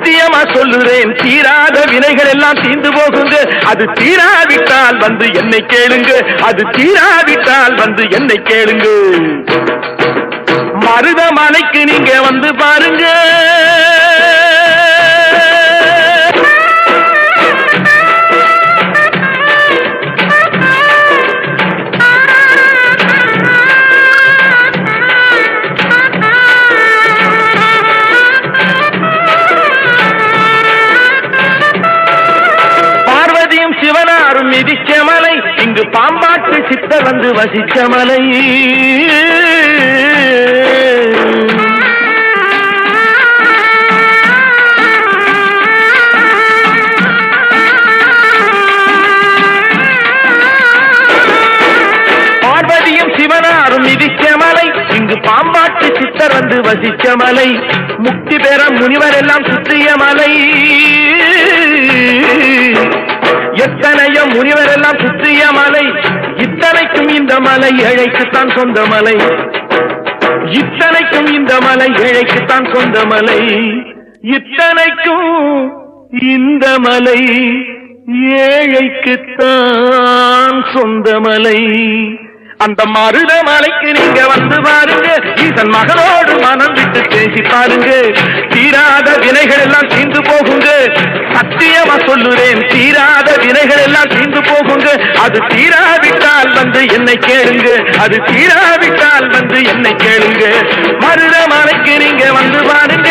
சத்தியமா சொல்லுறேன். தீராத வினைகள் எல்லாம் தீந்து போகுங்க. அது தீராவிட்டால் வந்து என்னை கேளுங்க. அது தீராவிட்டால் வந்து என்னை கேளுங்க. மருதமலைக்கு நீங்க வந்து பாருங்க. பாம்பாட்டு சித்தர் வந்து வசிச்ச மலை. பார்வதியும் சிவனாரும் மலை. இங்கு பாம்பாட்டு சித்தர் வந்து வசிச்ச மலை. முக்தி பெற முனிவர் எல்லாம் சுற்றிய மலை. எத்தனையோ முனிவர் எல்லாம் சுற்றிய மலை. மலை ஏழைக்குத்தான் சொந்த மலை. இத்தனைக்கும் இந்த மலை ஏழைக்குத்தான் சொந்த மலை. இத்தனைக்கும் இந்த மலை ஏழைக்குத்தான் சொந்த மலை. அந்த மருத மலைக்கு நீங்க வந்து பாருங்க. இதன் மகனோடு மனம் விட்டு பேசி பாருங்க. தீராத வினைகள் எல்லாம் தீந்து போகுங்க. சத்தியமா சொல்லுறேன் தீராத வினைகள் எல்லாம் தீந்து போகுங்க. அது தீராவிட்டால் வந்து என்னை கேளுங்க. அது தீராவிட்டால் வந்து என்னை கேளுங்க. மருதமலைக்கு நீங்க வந்து பாருங்க.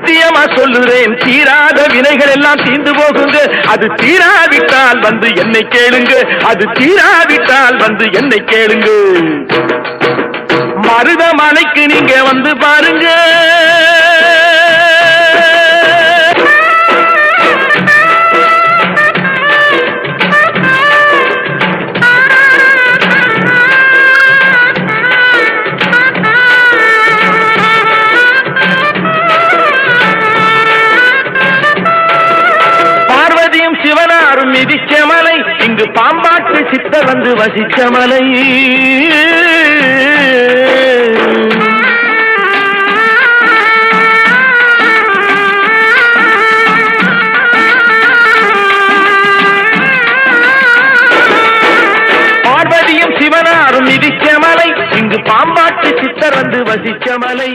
சத்தியமா சொல்லுறேன். தீராத வினைகள் எல்லாம் தீந்து போகுங்க. அது தீராவிட்டால் வந்து என்னை கேளுங்க. அது தீராவிட்டால் வந்து என்னை கேளுங்க. மருதமலைக்கு நீங்க வந்து பாருங்க. இங்கு பாம்பாட்டு சித்த வந்து வசிச்ச மலை. பார்வதியும் சிவனாரும் மிதிச்ச மலை. இங்கு பாம்பாட்டு சித்தர் வந்து வசிச்ச மலை.